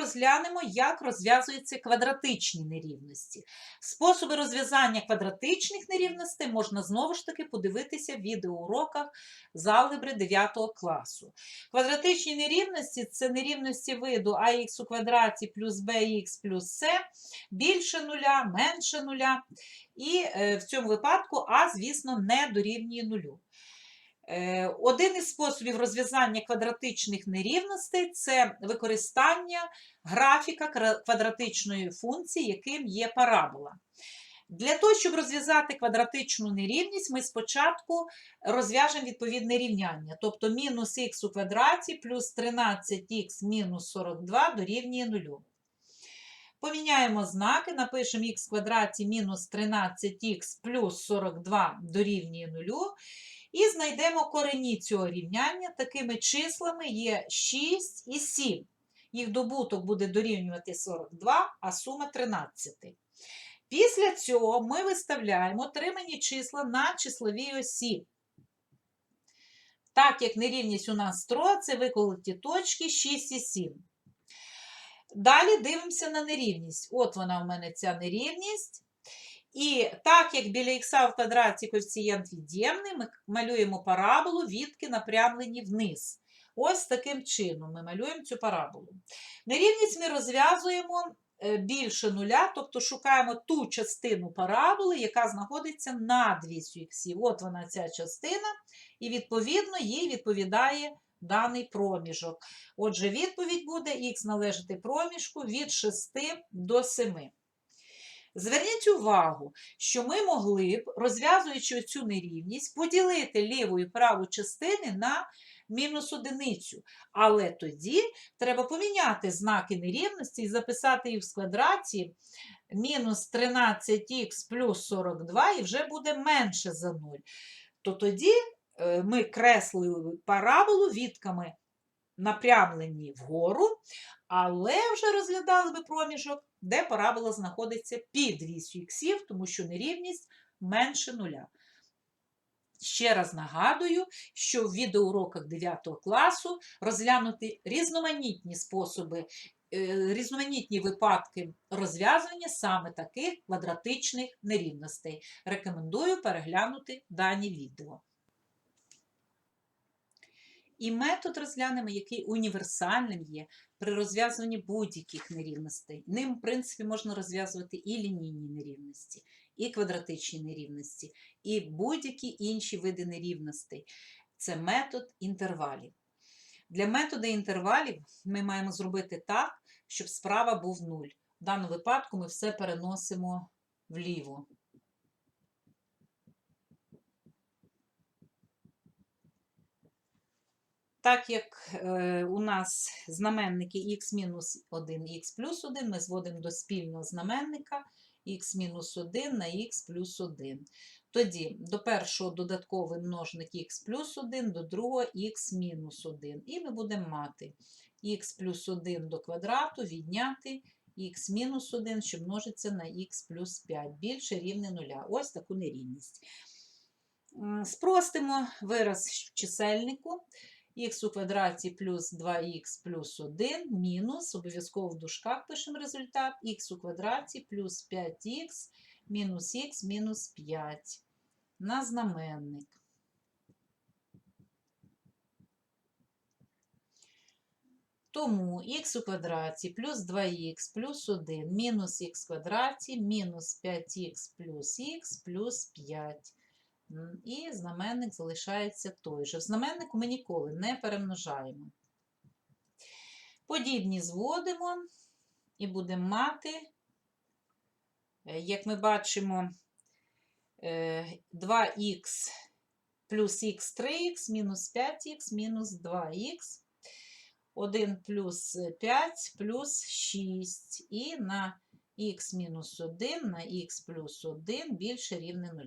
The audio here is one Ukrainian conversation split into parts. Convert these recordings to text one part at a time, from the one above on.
розглянемо, як розв'язуються квадратичні нерівності. Способи розв'язання квадратичних нерівностей можна знову ж таки подивитися в відеоуроках з алгебри 9 класу. Квадратичні нерівності це нерівності виду ax у квадраті плюс bx плюс c більше нуля, менше нуля. І е, в цьому випадку а, звісно, не дорівнює нулю. Е, Один із способів розв'язання квадратичних нерівностей це використання графіка квадратичної функції, яким є парабола. Для того, щоб розв'язати квадратичну нерівність, ми спочатку розв'яжемо відповідне рівняння. Тобто мінус х у квадраті плюс 13х мінус 42 дорівнює нулю. Поміняємо знаки, напишемо х в квадраті мінус 13х плюс 42 дорівнює нулю. І знайдемо корені цього рівняння. Такими числами є 6 і 7. Їх добуток буде дорівнювати 42, а сума 13. Після цього ми виставляємо отримані числа на числовій осі. Так як нерівність у нас строя, це виколоті точки 6 і 7. Далі дивимося на нерівність. От вона у мене ця нерівність. І так як біля х в квадраті коефіцієнт від'ємний, ми малюємо параболу, відки напрямлені вниз. Ось таким чином ми малюємо цю параболу. Нерівність ми розв'язуємо е, більше нуля, тобто шукаємо ту частину параболи, яка знаходиться над вісю х. От вона ця частина, і відповідно їй відповідає даний проміжок. Отже, відповідь буде х належати проміжку від 6 до 7. Зверніть увагу, що ми могли б, розв'язуючи цю нерівність, поділити ліву і праву частини на мінус одиницю. Але тоді треба поміняти знаки нерівності і записати їх в квадраті мінус 13х плюс 42 і вже буде менше за 0. То тоді е, ми креслили параболу відками напрямлені вгору, але вже розглядали би проміжок, де парабола знаходиться під вісю іксів, тому що нерівність менше нуля. Ще раз нагадую, що в відеоуроках 9 класу розглянути різноманітні способи, е, різноманітні випадки розв'язування саме таких квадратичних нерівностей. Рекомендую переглянути дані відео. І метод розглянемо, який універсальним є при розв'язуванні будь-яких нерівностей. Ним, в принципі, можна розв'язувати і лінійні нерівності, і квадратичні нерівності, і будь-які інші види нерівностей. Це метод інтервалів. Для методу інтервалів ми маємо зробити так, щоб справа був 0. В даному випадку ми все переносимо вліво. Так як е, у нас знаменники х-1 і х плюс 1, ми зводимо до спільного знаменника х-1 на х плюс 1. Тоді до першого додатковий множник х плюс 1, до другого х мінус 1. І ми будемо мати х плюс 1 до квадрату відняти х мінус 1, що множиться на х плюс 5, більше рівне 0. Ось таку нерівність. Спростимо вираз в чисельнику х у квадраті плюс 2х плюс 1 мінус, обов'язково в дужках пишемо результат, х у квадраті плюс 5х мінус х мінус 5 на знаменник. Тому х у квадраті плюс 2х плюс 1 мінус х квадраті мінус 5х плюс х плюс 5. І знаменник залишається той же. В знаменнику ми ніколи не перемножаємо. Подібні зводимо і будемо мати, е, як ми бачимо, е, 2х плюс х 3х мінус 5х мінус 2х. 1 плюс 5 плюс 6. І на х мінус 1 на х плюс 1 більше рівне 0.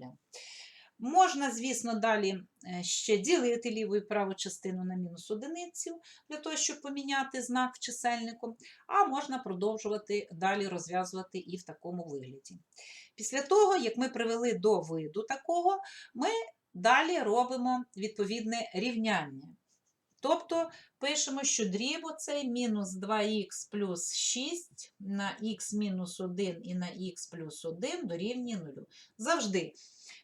Можна, звісно, далі е, ще ділити ліву і праву частину на мінус одиницю, для того, щоб поміняти знак чисельнику, а можна продовжувати далі розв'язувати і в такому вигляді. Після того, як ми привели до виду такого, ми далі робимо відповідне рівняння. Тобто пишемо, що дріб оцей мінус 2х плюс 6 на х мінус 1 і на х плюс 1 дорівнює 0. Завжди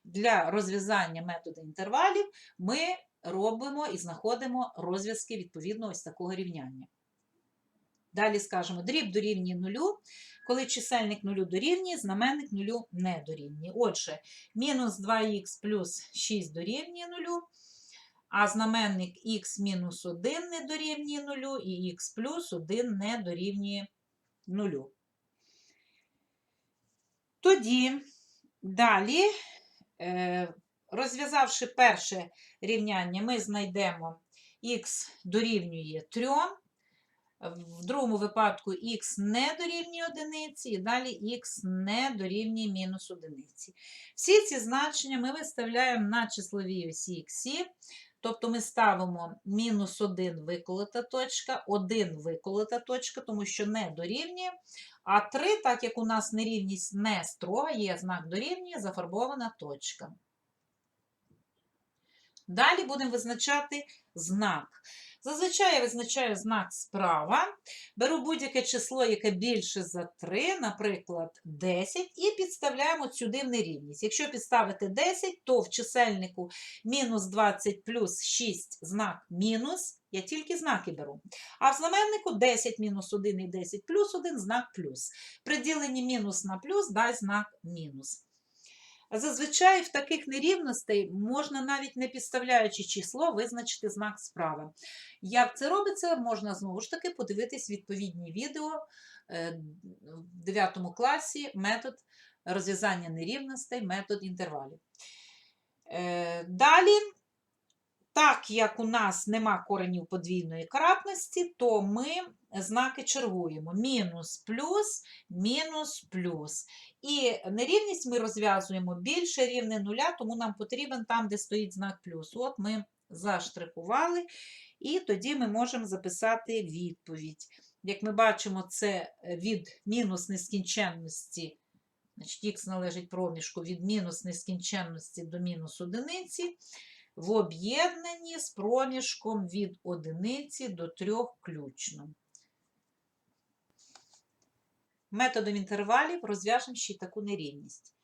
для розв'язання методу інтервалів ми робимо і знаходимо розв'язки відповідно ось такого рівняння. Далі скажемо, дріб дорівнює 0, коли чисельник 0 дорівнює, знаменник 0 не дорівнює. Отже, мінус 2х плюс 6 дорівнює 0, а знаменник х мінус 1 не дорівнює 0 і х плюс 1 не дорівнює 0. Тоді далі, е, розв'язавши перше рівняння, ми знайдемо х дорівнює 3, в другому випадку х не дорівнює одиниці, і далі х не дорівнює мінус одиниці. Всі ці значення ми виставляємо на числовій осі х, тобто ми ставимо мінус 1 виколота точка, 1 виколота точка, тому що не дорівнює, а 3, так як у нас нерівність не строга, є знак дорівнює, зафарбована точка. Далі будемо визначати знак. Зазвичай я визначаю знак справа, беру будь-яке число, яке більше за 3, наприклад, 10, і підставляємо сюди в нерівність. Якщо підставити 10, то в чисельнику мінус 20 плюс 6 знак мінус, я тільки знаки беру. А в знаменнику 10 мінус 1 і 10 плюс 1 знак плюс. При діленні мінус на плюс дасть знак мінус. Зазвичай в таких нерівностей можна навіть не підставляючи число, визначити знак справи. Як це робиться, можна знову ж таки подивитись відповідні відео е, в 9 класі метод розв'язання нерівностей, метод інтервалів. Е, Далі, так як у нас нема коренів подвійної кратності, то ми знаки чергуємо: мінус, плюс, мінус, плюс. І нерівність ми розв'язуємо більше рівне нуля, тому нам потрібен там, де стоїть знак плюс. От ми заштрихували, і тоді ми можемо записати відповідь. Як ми бачимо, це від мінус нескінченності, значить х належить проміжку від мінус нескінченності до мінус одиниці, в об'єднанні з проміжком від одиниці до трьох ключно. Методом інтервалів розв'яжемо ще й таку нерівність.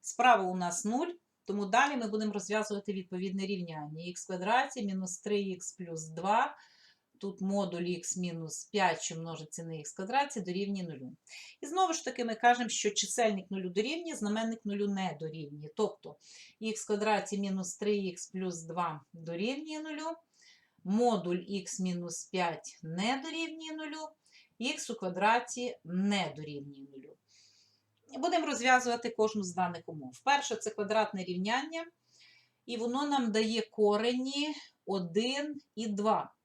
Справа у нас 0, тому далі ми будемо розв'язувати відповідне рівняння. х квадраті мінус 3х плюс 2, тут модуль х мінус 5, що множиться на х квадраті, дорівнює 0. І знову ж таки ми кажемо, що чисельник 0 дорівнює, знаменник 0 не дорівнює. Тобто х квадраті мінус 3х плюс 2 дорівнює 0, модуль х мінус 5 не дорівнює 0, х у квадраті не дорівнює 0. Будемо розв'язувати кожну з даних умов. Перше це квадратне рівняння, і воно нам дає корені 1 і 2.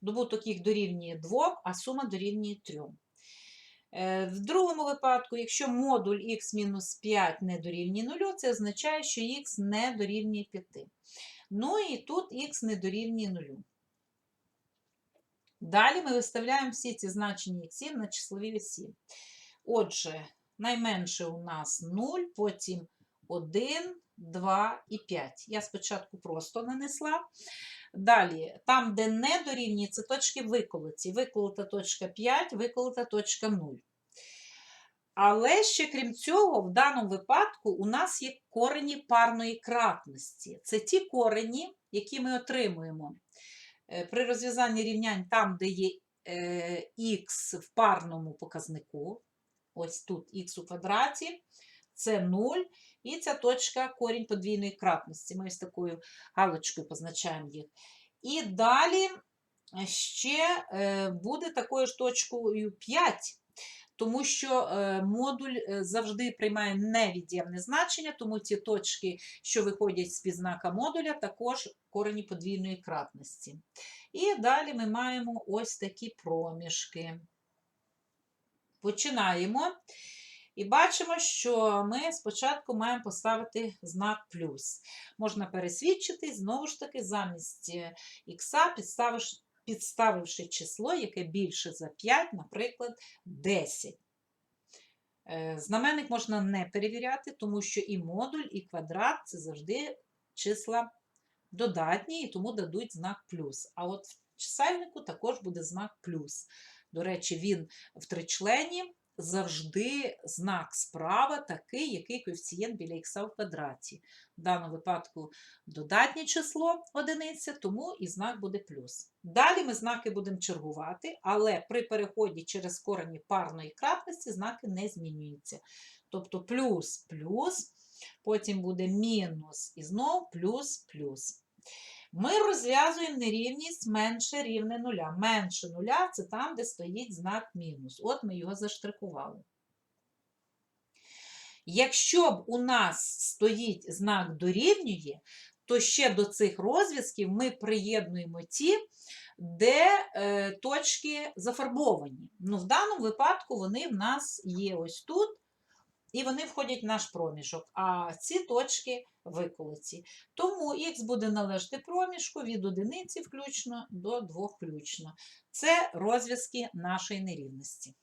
Добуток їх дорівнює 2, а сума дорівнює 3. В другому випадку, якщо модуль х-5 не дорівнює 0, це означає, що х не дорівнює 5. Ну і тут х не дорівнює 0. Далі ми виставляємо всі ці значення х на числові осі. Отже, найменше у нас 0, потім 1, 2 і 5. Я спочатку просто нанесла. Далі, там, де не дорівнює, це точки виколоті. Виколота точка 5, виколота точка 0. Але ще крім цього, в даному випадку у нас є корені парної кратності. Це ті корені, які ми отримуємо Е, при розв'язанні рівнянь там, де є х в парному показнику, ось тут х у квадраті, це 0, і ця точка корінь подвійної кратності. Ми ось такою галочкою позначаємо їх. І далі ще е, буде такою ж точкою 5 тому що е, модуль е, завжди приймає невід'ємне значення, тому ті точки, що виходять з підзнака модуля, також корені подвійної кратності. І далі ми маємо ось такі проміжки. Починаємо. І бачимо, що ми спочатку маємо поставити знак плюс. Можна пересвідчити, знову ж таки, замість е, х підставиш підставивши число, яке більше за 5, наприклад, 10. Е, знаменник можна не перевіряти, тому що і модуль, і квадрат це завжди числа додатні, і тому дадуть знак плюс. А от в чисельнику також буде знак плюс. До речі, він в тричлені завжди знак справа такий, який коефіцієнт біля х в квадраті. В даному випадку додатнє число одиниця, тому і знак буде плюс. Далі ми знаки будемо чергувати, але при переході через корені парної кратності знаки не змінюються. Тобто плюс плюс, потім буде мінус і знов плюс плюс. Ми розв'язуємо нерівність менше рівне нуля. Менше нуля це там, де стоїть знак мінус. От ми його заштрихували. Якщо б у нас стоїть знак дорівнює, то ще до цих розв'язків ми приєднуємо ті, де е, точки зафарбовані. Ну, в даному випадку вони в нас є ось тут, і вони входять в наш проміжок, а ці точки виколоті. Тому х буде належати проміжку від одиниці включно до двох включно. Це розв'язки нашої нерівності.